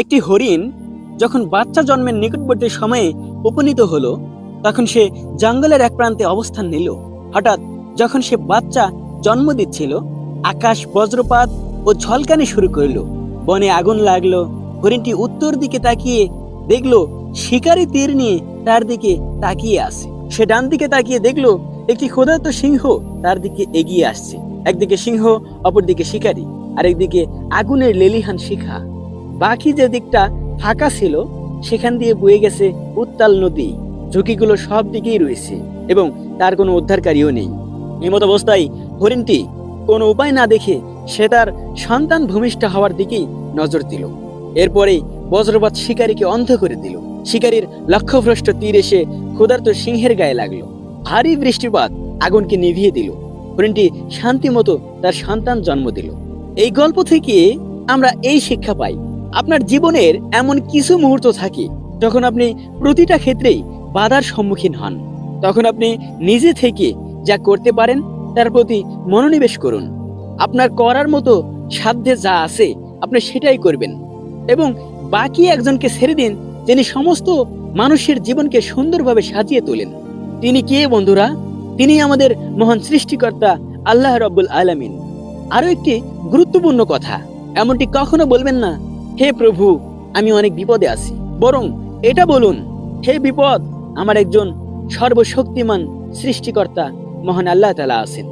একটি হরিণ যখন বাচ্চা জন্মের নিকটবর্তী সময়ে উপনীত হলো, তখন সে জঙ্গলের এক প্রান্তে অবস্থান নিল। হঠাৎ যখন সে বাচ্চা জন্ম দিচ্ছিল, আকাশ বজ্রপাত ও ঝলকানি শুরু করল। বনে আগুন লাগল। হরিণটি উত্তর দিকে তাকিয়ে দেখল, শিকারী তীর নিয়ে তার দিকে তাকিয়ে আসে সে ডান দিকে তাকিয়ে দেখল, একটি ক্ষুধার্ত সিংহ তার দিকে এগিয়ে আসছে। একদিকে সিংহ, অপরদিকে শিকারী আর একদিকে আগুনের লেলিহান শিখা। বাকি যে দিকটা ফাঁকা ছিল, সেখান দিয়ে বয়ে গেছে উত্তাল নদী। ঝুঁকিগুলো সব দিকেই রয়েছে এবং তার কোনো উদ্ধারকারীও নেই। এমত অবস্থায় হরিণটি কোনো উপায় না দেখে সে তার সন্তান ভূমিষ্ঠ হওয়ার দিকেই নজর দিল। এরপরেই বজ্রপাত শিকারীকে অন্ধ করে দিল। শিকারীর লক্ষ্যভ্রষ্ট তীর এসে ক্ষুধার্ত সিংহের গায়ে লাগল। ভারী বৃষ্টিপাত আগুনকে নিভিয়ে দিল। হরিণটি শান্তি মতো তার সন্তান জন্ম দিল। এই গল্প থেকে আমরা এই শিক্ষা পাই আপনার জীবনের এমন কিছু মুহূর্ত থাকে যখন আপনি প্রতিটা ক্ষেত্রেই বাধার সম্মুখীন হন। তখন আপনি নিজে থেকে যা করতে পারেন তার প্রতি মনোনিবেশ করুন। আপনার করার মতো সাধ্যে যা আছে আপনি সেটাই করবেন এবং বাকি একজনকে ছেড়ে দিন যিনি সমস্ত মানুষের জীবনকে সুন্দরভাবে সাজিয়ে তোলেন। তিনি কে বন্ধুরা? তিনি আমাদের মহান সৃষ্টিকর্তা আল্লাহ রব্বুল আলামিন। আরও একটি গুরুত্বপূর্ণ কথা, এমনটি কখনো বলবেন না হে প্রভু, আমি অনেক বিপদে আছি। বরং এটা বলুন, হে বিপদ, আমার একজন সর্বশক্তিমান সৃষ্টিকর্তা মহান আল্লাহ তালা আছেন।